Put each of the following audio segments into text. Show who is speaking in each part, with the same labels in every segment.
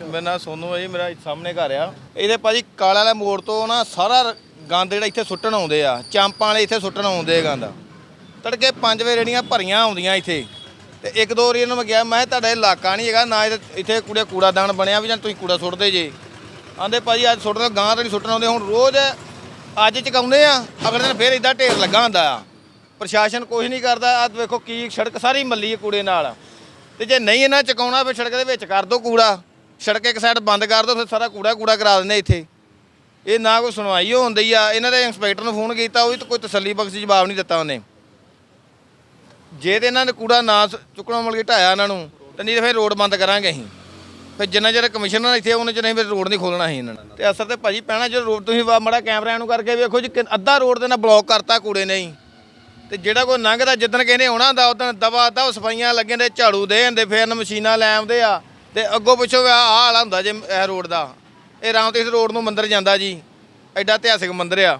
Speaker 1: ਮੇਰਾ ਨਾਂ ਸੋਨੂ ਹੈ ਜੀ, ਮੇਰਾ ਸਾਹਮਣੇ ਘਰ ਆ। ਇਹਦੇ ਭਾਜੀ ਕਾਲਾ ਵਾਲੇ ਮੋੜ ਤੋਂ ਨਾ ਸਾਰਾ ਗੰਦ ਜਿਹੜਾ ਇੱਥੇ ਸੁੱਟਣ ਆਉਂਦੇ ਆ। ਚਾਂਪਾਂ ਵਾਲੇ ਇੱਥੇ ਸੁੱਟਣ ਆਉਂਦੇ ਆ ਗੰਦ। ਤੜਕੇ 5 ਵਜੇ ਰੇੜੀਆਂ ਭਰੀਆਂ ਆਉਂਦੀਆਂ ਇੱਥੇ। ਤੇ ਇੱਕ ਦੋ ਵਾਰੀ ਇਹਨਾਂ ਨੂੰ ਮੈਂ ਕਿਹਾ, ਮੈਂ ਤੁਹਾਡਾ ਇਲਾਕਾ ਨਹੀਂ ਹੈਗਾ, ਨਾ ਇਹਦੇ- ਇੱਥੇ ਕੁੜੇ ਕੂੜਾਦਾਨ ਬਣਿਆ ਵੀ ਜਾਂ ਤੁਸੀਂ ਕੂੜਾ ਸੁੱਟਦੇ ਜੇ। ਆਂਦੇ ਭਾਜੀ, ਅੱਜ ਸੁੱਟਦੇ ਗਾਂ ਤਾਂ ਨਹੀਂ ਸੁੱਟਣ ਆਉਂਦੇ। ਹੁਣ ਰੋਜ਼ ਅੱਜ ਚਕਾਉਂਦੇ ਆ, ਅਗਲੇ ਦਿਨ ਫੇਰ ਇਦਾਂ ਢੇਰ ਲੱਗਾ ਹੁੰਦਾ ਆ। ਪ੍ਰਸ਼ਾਸਨ ਕੁਝ ਨਹੀਂ ਕਰਦਾ। ਆ ਵੇਖੋ ਕੀ ਸੜਕ ਸਾਰੀ ਮੱਲੀ ਹੈ ਕੂੜੇ ਨਾਲ। ਤੇ ਜੇ ਨਹੀਂ ਇਹਨਾਂ ਚਕਾਉਣਾ, ਫਿਰ ਸੜਕ ਦੇ ਵਿੱਚ ਕਰ ਦੋ ਕੂੜਾ। ਸੜਕ ਇੱਕ ਸਾਈਡ ਬੰਦ ਕਰ ਦੋ ਫਿਰ ਸਾਰਾ ਕੂੜਾ ਕੂੜਾ ਕਰਾ ਦਿੰਦੇ ਇੱਥੇ। ਇਹ ਨਾ ਕੋਈ ਸੁਣਵਾਈ ਹੁੰਦੀ ਆ। ਇਹਨਾਂ ਦੇ ਇੰਸਪੈਕਟਰ ਨੂੰ ਫੋਨ ਕੀਤਾ, ਉਹ ਵੀ ਤਾਂ ਕੋਈ ਤਸੱਲੀ ਬਖਸ਼ ਜਵਾਬ ਨਹੀਂ ਦਿੱਤਾ ਉਹਨੇ। ਜੇ ਤੇ ਇਹਨਾਂ ਨੇ ਕੂੜਾ ਨਾ ਸ- ਚੁੱਕਣੋਂ ਮਿਲ ਕੇ ਢਾਇਆ ਇਹਨਾਂ ਨੂੰ, ਤੇ ਨਹੀਂ ਤੇ ਫਿਰ ਰੋਡ ਬੰਦ ਕਰਾਂਗੇ ਅਸੀਂ। ਫਿਰ ਜਿੰਨਾ ਚਿਰ ਕਮਿਸ਼ਨਰ ਇੱਥੇ ਉਹਨਾਂ ਚਿਰ ਨਹੀਂ ਫਿਰ ਰੋਡ ਨਹੀਂ ਖੋਲਣਾ ਸੀ ਇਹਨਾਂ ਨੇ। ਤੇ ਅਸਰ ਤੇ ਭਾਜੀ ਪੈਣਾ, ਜਦੋਂ ਰੋਡ ਤੁਸੀਂ ਵਾ- ਮਾੜਾ ਕੈਮਰਿਆਂ ਨੂੰ ਕਰਕੇ ਵੇਖੋ ਜੀ ਅੱਧਾ ਰੋਡ ਦੇ ਨਾਲ ਬਲੌਕ ਕਰਤਾ ਕੂੜੇ ਨੇ ਹੀ। ਤੇ ਜਿਹੜਾ ਕੋਈ ਲੰਘਦਾ, ਜਿੱਦਣ ਕਹਿੰਦੇ ਆਉਣਾ ਹੁੰਦਾ, ਉਦੋਂ ਦਵਾ ਦਵ ਸਫਾਈਆਂ ਲੱਗੇ ਨੇ ਝਾੜੂ ਦੇ ਜਾਂਦੇ ਫਿਰ ਮਸ਼ੀਨਾਂ ਲੈ ਆਉਂਦੇ ਆ। ਤੇ ਅੱਗੋਂ ਪਿੱਛੋਂ ਆਹ ਹਾਲ ਹੁੰਦਾ ਜੇ ਇਹ ਰੋਡ ਦਾ। ਇਹ ਰਾਮਤੀਰਥ ਰੋਡ ਨੂੰ ਮੰਦਿਰ ਜਾਂਦਾ ਜੀ। ਐਡਾ ਇਤਿਹਾਸਿਕ ਮੰਦਿਰ ਆ।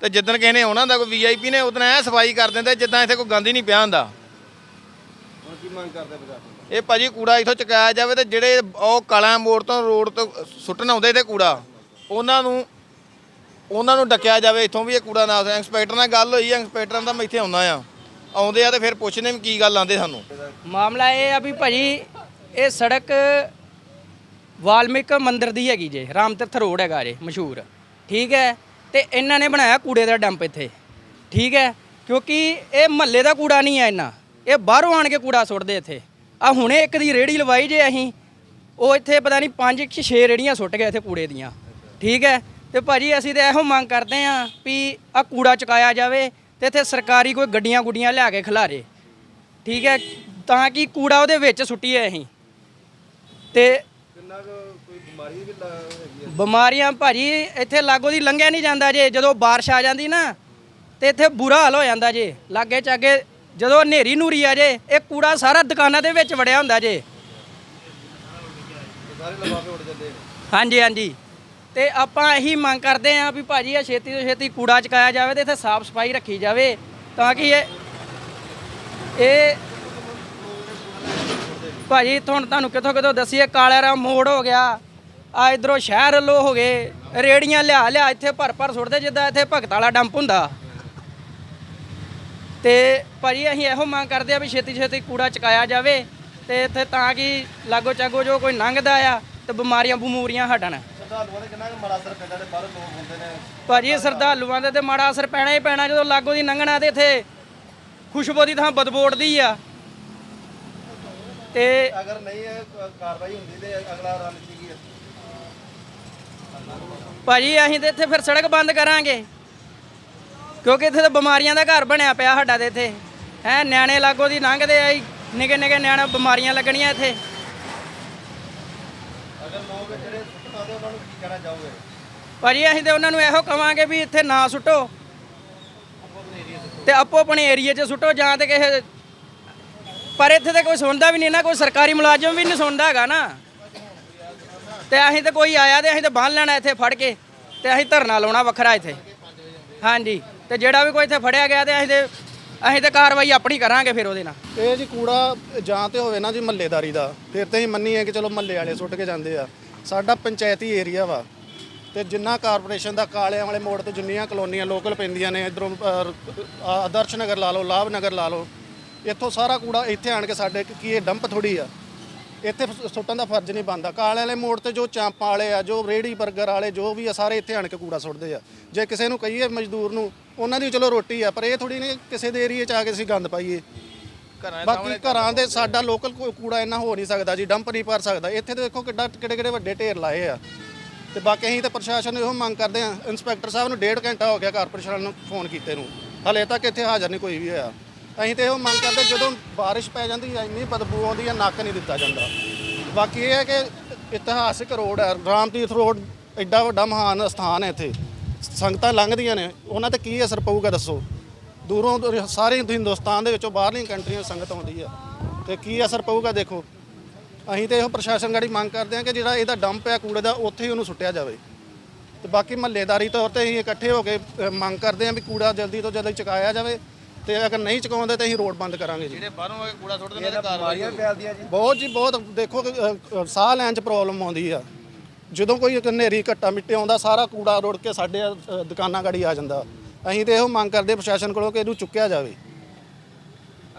Speaker 1: ਤੇ ਜਿੱਦਣ ਕਿਸੇ ਨੇ ਆਉਣਾ ਹੁੰਦਾ ਕੋਈ ਵੀਆਈਪੀ ਨੇ ਉਦੋਂ ਐ ਸਫ਼ਾਈ ਕਰ ਦਿੰਦੇ ਜਿੱਦਾਂ ਇੱਥੇ ਕੋਈ ਗੰਦ ਹੀ ਨਹੀਂ ਪਿਆ ਹੁੰਦਾ।
Speaker 2: ਹੁਣ ਕੀ ਮੰਗ ਕਰਦੇ ਪ੍ਰਸ਼ਾਸਨ
Speaker 1: ਇਹ ਭਾਜੀ ਕੂੜਾ ਇਥੋਂ ਚੁਕਾਇਆ ਜਾਵੇ ਤੇ ਜਿਹੜੇ ਉਹ ਕਾਲਾ ਮੋੜ ਤੋਂ ਰੋਡ ਤੋਂ ਸੁੱਟਣ ਆਉਂਦੇ ਤੇ ਕੂੜਾ ਉਹਨਾਂ ਨੂੰ ਉਹਨਾਂ ਨੂੰ ਡੱਕਿਆ ਜਾਵੇ। ਇਥੋਂ ਵੀ ਇਹ ਕੂੜਾ ਨਾ ਇੰਸਪੈਕਟਰ ਨਾਲ ਗੱਲ ਹੋਈ ਇੰਸਪੈਕਟਰਾਂ ਦਾ ਮੈਂ ਇੱਥੇ ਆਉਣਾ ਆ। ਆਉਂਦੇ ਆ ਤੇ ਫਿਰ ਪੁੱਛਦੇ ਵੀ ਕੀ ਗੱਲ ਆਂਦੇ ਸਾਨੂੰ।
Speaker 3: ਮਾਮਲਾ ਇਹ ਆ ਵੀ ਭਾਜੀ ਇਹ ਸੜਕ ਵਾਲਮੀਕ ਮੰਦਿਰ ਦੀ ਹੈਗੀ ਜੇ ਰਾਮ ਤੀਰਥ ਰੋਡ ਹੈਗਾ ਜੇ ਮਸ਼ਹੂਰ। ਠੀਕ ਹੈ? ਤੇ ਇਹਨਾਂ ਨੇ ਬਣਾਇਆ ਕੂੜੇ ਦਾ ਡੰਪ ਇੱਥੇ। ਠੀਕ ਹੈ? ਕਿਉਂਕਿ ਇਹ ਮਹੱਲੇ ਦਾ ਕੂੜਾ ਨਹੀਂ ਹੈ ਇਹਨਾਂ ਇਹ ਬਾਹਰੋਂ ਆਣ ਕੇ ਕੂੜਾ ਸੁੱਟਦੇ ਇੱਥੇ। ਆ ਹੁਣੇ ਇੱਕ ਦੀ ਰੇੜੀ ਲਵਾਈ ਜੇ ਅਸੀਂ। ਉਹ ਇੱਥੇ ਪਤਾ ਨਹੀਂ ਪੰਜ ਕਿ 6 ਰੇੜੀਆਂ ਸੁੱਟ ਗਏ ਇੱਥੇ ਕੂੜੇ ਦੀਆਂ। ਠੀਕ ਹੈ? ਤੇ ਭਾਜੀ ਅਸੀਂ ਤੇ ਇਹੋ ਮੰਗ ਕਰਦੇ ਆਂ ਵੀ ਆ ਕੂੜਾ ਚੁਕਾਇਆ ਜਾਵੇ ਤੇ ਇੱਥੇ ਸਰਕਾਰੀ ਕੋਈ ਗੱਡੀਆਂ ਗੁੱਡੀਆਂ ਲਿਆ ਕੇ ਖਿਲਾਰੇ। ਠੀਕ ਹੈ? ਤਾਂ ਕਿ ਕੂੜਾ ਉਹਦੇ ਵਿੱਚ ਸੁੱਟੀਏ ਅਸੀਂ। ਤੇ
Speaker 2: ਕਿੰਨਾ ਕੁ ਕੋਈ ਬਿਮਾਰੀ ਵੀ ਲਾ- ਹੈਗੀ ਹੈ
Speaker 3: ਬਿਮਾਰੀਆਂ ਭਾਜੀ ਇੱਥੇ ਲਾਗੋ ਦੀ ਲੰਘਿਆ ਨਹੀਂ ਜਾਂਦਾ ਜੇ ਜਦੋਂ ਬਾਰਿਸ਼ ਆ ਜਾਂਦੀ ਨਾ ਤੇ ਇੱਥੇ ਬੁਰਾ ਹਾਲ ਹੋ ਜਾਂਦਾ ਜੇ ਲਾਗੇ ਚਾਗੇ ਜਦੋਂ ਹਨੇਰੀ ਨੂਰੀ ਆ ਜੇ ਇਹ ਕੂੜਾ ਸਾਰਾ ਦੁਕਾਨਾਂ ਦੇ ਵਿੱਚ ਵੜਿਆ ਹੁੰਦਾ ਜੇ।
Speaker 2: ਇਹ ਸਾਰੇ ਲਫਾਫੇ ਉੱਡ ਜਾਂਦੇ ਨੇ।
Speaker 3: ਹਾਂਜੀ ਹਾਂਜੀ। ਤੇ ਆਪਾਂ ਇਹੀ ਮੰਗ ਕਰਦੇ ਆਂ ਵੀ ਭਾਜੀ ਇਹ ਛੇਤੀ ਤੋਂ ਛੇਤੀ ਕੂੜਾ ਚਕਾਇਆ ਜਾਵੇ ਤੇ ਇੱਥੇ ਸਾਫ਼ ਸਫ਼ਾਈ ਰੱਖੀ ਜਾਵੇ ਤਾਂ ਕਿ ਇਹ ਇਹ ਭਾਜੀ ਤੁਹਾਨੂੰ ਤੁਹਾਨੂੰ ਕਿੱਥੋਂ ਕਿੱਥੋਂ ਦਸੀਏ? ਕਾਲੇਰਾ ਮੋੜ ਹੋ ਗਿਆ। ਆ ਇਧਰੋਂ ਸ਼ਹਿਰ ਵੱਲੋਂ ਹੋ ਗਏ। ਰੇੜੀਆਂ ਲਿਆ ਲਿਆ ਇੱਥੇ ਭਰ ਭਰ ਸੁੱਟਦੇ ਜਿੱਦਾਂ ਇੱਥੇ ਭਗਤ ਵਾਲਾ ਡੰਪ ਹੁੰਦਾ। ਤੇ ਭਾਜੀ ਅਸੀਂ ਇਹੋ ਮੰਗ ਕਰਦੇ ਆ ਵੀ ਛੇਤੀ ਛੇਤੀ ਕੂੜਾ ਚਕਾਇਆ ਜਾਵੇ ਤੇ ਇੱਥੇ ਤਾਂ ਕਿ ਲਾਗੋ ਚਾਗੋ ਜੋ ਕੋਈ ਲੰਘਦਾ ਆ ਤੇ ਬਿਮਾਰੀਆਂ ਬਮੂਰੀਆਂ ਹਟਣ। ਭਾਜੀ ਸਰਦਾਲੂਆਂ ਦੇ ਤੇ ਮਾੜਾ ਅਸਰ ਪੈਣਾ ਹੀ ਪੈਣਾ ਜਦੋਂ ਲਾਗੋ ਦੀ ਲੰਘਣਾ ਤੇ ਇੱਥੇ ਖੁਸ਼ਬੂ ਦੀ ਥਾਂ ਬਦਬੂ ਉੱਡਦੀ ਆ। ਤੇ
Speaker 2: ਅਗਰ ਨਹੀਂ ਇਹ ਕ- ਕਾਰਵਾਈ ਹੁੰਦੀ ਤੇ ਅਗਲਾ ਰਣ ਕੀ ਹੈ?
Speaker 3: ਭਾਜੀ ਅਸੀਂ ਤੇ ਇੱਥੇ ਫਿਰ ਸੜਕ ਬੰਦ ਕਰਾਂਗੇ। ਕਿਉਂਕਿ ਇੱਥੇ ਤਾਂ ਬਿਮਾਰੀਆਂ ਦਾ ਘਰ ਬਣਿਆ ਪਿਆ ਸਾਡਾ ਤੇ ਇੱਥੇ। ਹੈ ਨਿਆਣੇ ਲਾਗੋ ਦੀ ਲੰਘਦੇ ਆ ਨਿੱਕੇ ਨਿੱਕੇ ਨਿਆਣੇ ਬਿਮਾਰੀਆਂ ਲੱਗਣੀਆਂ ਇੱਥੇ।
Speaker 2: ਅਗਰ ਲੋਕ ਜਿਹੜੇ ਸੁੱਟ ਪਾਉਂਦੇ ਉਹਨਾਂ ਨੂੰ ਕੀ ਕਹਿਣਾ ਚਾਹੋਗੇ?
Speaker 3: ਭਾਜੀ ਅਸੀਂ ਤੇ ਉਹਨਾਂ ਨੂੰ ਇਹੋ ਕਵਾਂਗੇ ਵੀ ਇੱਥੇ ਨਾ ਸੁੱਟੋ। ਤੇ ਆਪੋ ਆਪਣੇ ਏਰੀਏ 'ਚ ਸੁੱਟੋ ਜਾਂ ਤੇ ਕਿਸੇ ਪਰ ਇੱਥੇ ਤਾਂ ਕੋਈ ਸੁਣਦਾ ਵੀ ਨਹੀਂ ਨਾ ਕੋਈ ਸਰਕਾਰੀ ਮੁਲਾਜ਼ਮ ਵੀ ਨਹੀਂ ਸੁਣਦਾ ਹੈਗਾ ਨਾ। ਤੇ ਅਸੀਂ ਤਾਂ ਕੋਈ ਆਇਆ ਤੇ ਅਸੀਂ ਤਾਂ ਬੰਨ ਲੈਣਾ ਇੱਥੇ ਫੜ ਕੇ, ਤੇ ਅਸੀਂ ਧਰਨਾ ਲਾਉਣਾ ਵੱਖਰਾ ਇੱਥੇ। ਹਾਂਜੀ, ਤੇ ਜਿਹੜਾ ਵੀ ਕੋਈ ਇੱਥੇ ਫੜਿਆ ਗਿਆ ਤੇ ਅਸੀਂ ਤੇ ਅਸੀਂ ਤੇ ਕਾਰਵਾਈ ਆਪਣੀ ਕਰਾਂਗੇ ਫਿਰ ਉਹਦੇ ਨਾਲ।
Speaker 4: ਇਹ ਜੀ ਕੂੜਾ ਜਾਂ ਤੇ ਹੋਵੇ ਨਾ ਜੀ ਮਹੱਲੇਦਾਰੀ ਦਾ, ਫਿਰ ਤੇ ਅਸੀਂ ਮੰਨੀਏ ਕਿ ਚਲੋ ਮਹੱਲੇ ਵਾਲੇ ਸੁੱਟ ਕੇ ਜਾਂਦੇ ਆ। ਸਾਡਾ ਪੰਚਾਇਤੀ ਏਰੀਆ ਵਾ, ਤੇ ਜਿੰਨਾ ਕਾਰਪੋਰੇਸ਼ਨ ਦਾ ਕਾਲਿਆਂ ਵਾਲੇ ਮੋੜ ਤੇ ਜਿੰਨੀਆਂ ਕਲੋਨੀਆਂ ਲੋਕਲ ਪੈਂਦੀਆਂ ਨੇ, ਇਧਰੋਂ ਆਦਰਸ਼ ਨਗਰ ਲਾ ਲਓ, ਲਾਭ ਨਗਰ ਲਾ ਲਓ ਇੱਥੋਂ ਸਾਰਾ ਕੂੜਾ ਇੱਥੇ ਆਣ ਕੇ ਸਾਡੇ ਕੀ ਇਹ ਡੰਪ ਥੋੜੀ ਆ। ਇੱਥੇ ਸੁੱਟਣ ਦਾ ਫਰਜ਼ ਨਹੀਂ ਬਣਦਾ। ਕਾਲੇ ਵਾਲੇ ਮੋੜ ਤੇ ਜੋ ਚਾਂਪਾਂ ਵਾਲੇ ਆ ਜੋ ਰੇੜੀ 버ਗਰ ਵਾਲੇ ਜੋ ਵੀ ਆ ਸਾਰੇ ਇੱਥੇ ਆਣ ਕੇ ਕੂੜਾ ਸੁੱਟਦੇ ਆ। ਜੇ ਕਿਸੇ ਨੂੰ ਕਹੀਏ ਮਜ਼ਦੂਰ ਨੂੰ ਉਹਨਾਂ ਦੀ ਚਲੋ ਰੋਟੀ ਆ ਪਰ ਇਹ ਥੋੜੀ ਨੇ ਕਿਸੇ ਦੇ ਏਰੀਏ 'ਚ ਆ ਕੇ ਅਸੀਂ ਗੰਦ ਪਾਈਏ। ਬਾਕੀ ਘਰਾਂ ਦੇ ਸਾਡਾ ਲੋਕਲ ਕੂੜਾ ਇੰਨਾ ਹੋ ਨਹੀਂ ਸਕਦਾ ਜੀ ਡੰਪ ਨਹੀਂ ਭਰ ਸਕਦਾ। ਇੱਥੇ ਦੇਖੋ ਕਿੱਡਾ ਕਿਹੜੇ ਕਿਹੜੇ ਵੱਡੇ ਢੇਰ ਲਾਏ ਆ। ਤੇ ਬਾਕੀ ਅਸੀਂ ਤੇ ਪ੍ਰਸ਼ਾਸਨ ਨੂੰ ਇਹੋ ਮੰਗ ਕਰਦੇ ਆ। ਇੰਸਪੈਕਟਰ ਸਾਹਿਬ ਨੂੰ ਡੇਢ ਘੰਟਾ ਹੋ ਗਿਆ ਕਾਰਪੋਰੇਸ਼ਨ ਨੂੰ ਫੋਨ ਕੀਤੇ ਨੂੰ। ਹਲੇ ਤੱਕ ਇੱਥੇ ਹਾਜ਼ਰ ਨਹੀਂ ਕੋਈ ਵੀ ਹੋਇਆ। ਅਸੀਂ ਤੇ ਇਹੋ ਮੰਗ ਕਰਦੇ ਜਦੋਂ ਬਾਰਿਸ਼ ਪੈ ਜਾਂਦੀ ਹੈ ਇੰਨੀ ਬਦਬੂ ਆਉਂਦੀ ਹੈ ਨੱਕ ਨਹੀਂ ਦਿੱਤਾ ਜਾਂਦਾ। ਬਾਕੀ ਇਹ ਹੈ ਕਿ ਇਤਿਹਾਸਿਕ ਰੋਡ ਹੈ, ਰਾਮਤੀਰਥ ਰੋਡ ਐਡਾ ਵੱਡਾ ਮਹਾਨ ਸਥਾਨ ਹੈ ਇੱਥੇ। ਸੰਗਤਾਂ ਲੰਘਦੀਆਂ ਨੇ, ਉਹਨਾਂ ਤੇ ਕੀ ਅਸਰ ਪਊਗਾ ਦੱਸੋ? ਦੂਰੋਂ ਦੂਰ ਸਾਰੇ ਹਿੰਦੁਸਤਾਨ ਦੇ ਵਿੱਚੋਂ ਬਾਹਰਲੀਆਂ ਕੰਟਰੀਆਂ ਸੰਗਤ ਆਉਂਦੀ ਆ ਤੇ ਕੀ ਅਸਰ ਪਊਗਾ ਦੇਖੋ? ਅਸੀਂ ਤੇ ਇਹੋ ਪ੍ਰਸ਼ਾਸਨ ਗਾੜੀ ਮੰਗ ਕਰਦੇ ਹਾਂ ਕਿ ਜਿਹੜਾ ਇਹਦਾ ਡੰਪ ਹੈ, ਕੂੜੇ ਦਾ, ਉੱਥੇ ਹੀ ਉਹਨੂੰ ਸੁੱਟਿਆ ਜਾਵੇ। ਤੇ ਬਾਕੀ ਮਹੱਲੇਦਾਰੀ ਤੌਰ ਤੇ ਅਸੀਂ ਇਕੱਠੇ ਹੋ ਕੇ ਮੰਗ ਕਰਦੇ ਹਾਂ ਵੀ ਕੂੜਾ ਜਲਦੀ ਤੋਂ ਜਲਦੀ ਚੁਕਾਇਆ ਜਾਵੇ। ਤੇ ਅਗਰ ਨਹੀਂ ਚੁਕਾਉਂਦੇ ਤਾਂ ਅਸੀਂ ਰੋਡ ਬੰਦ ਕਰਾਂਗੇ ਜੀ।
Speaker 1: ਜਿਹੜੇ ਬਾਹਰੋਂ ਆ ਕੇ ਕੂੜਾ ਸੁੱਟਦੇ ਨੇ ਕਾਰਵਾਈ
Speaker 2: ਫੈਲਦੀਆਂ ਜੀ।
Speaker 4: ਬਹੁਤ ਜੀ ਬਹੁਤ। ਦੇਖੋ ਕਿ, ਅ, ਅ, ਸਾਹ ਲੈਣ 'ਚ ਪ੍ਰੋਬਲਮ ਆਉਂਦੀ ਆ। ਜਦੋਂ ਕੋਈ ਹਨੇਰੀ ਘੱਟਾ ਮਿੱਟੇ ਆਉਂਦਾ ਸਾਰਾ ਕੂੜਾ ਰੁੜ ਕੇ ਸਾਡੇ ਅ, ਦੁਕਾਨਾਂ ਗਾੜੀ ਆ ਜਾਂਦਾ। ਅਸੀਂ ਤੇ ਇਹੋ ਮੰਗ ਕਰਦੇ ਪ੍ਰਸ਼ਾਸਨ ਕੋਲੋਂ ਕਿ ਇਹਨੂੰ ਚੁੱਕਿਆ ਜਾਵੇ।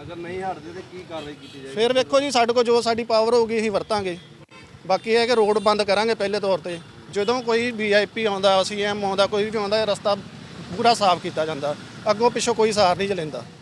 Speaker 2: ਅਗਰ ਨਹੀਂ ਹਟਦੇ ਤੇ ਕੀ ਕਾਰਵਾਈ ਕੀਤੀ ਜਾਏਗੀ?
Speaker 4: ਫਿਰ ਵੇਖੋ ਜੀ ਸਾਡੇ ਕੋਲ ਜੋ ਸਾਡੀ ਪਾਵਰ ਹੋਊਗੀ ਅਸੀਂ ਵਰਤਾਂਗੇ। ਬਾਕੀ ਇਹ ਹੈ ਕਿ ਰੋਡ ਬੰਦ ਕਰਾਂਗੇ ਪਹਿਲੇ ਤੌਰ ਤੇ। ਜਦੋਂ ਕੋਈ ਵੀਆਈਪੀ ਆਉਂਦਾ ਸੀਐਮ ਆਉਂਦਾ ਕੋਈ ਵੀ ਆਉਂਦਾ ਇਹ ਰਸਤਾ ਪੂਰਾ ਸਾਫ਼ ਕੀਤਾ ਜਾਂਦਾ। ਅੱਗੋਂ ਪਿੱਛੋਂ ਕੋਈ ਸਾਰ ਨਹੀਂ ਚਲੇਂਦਾ।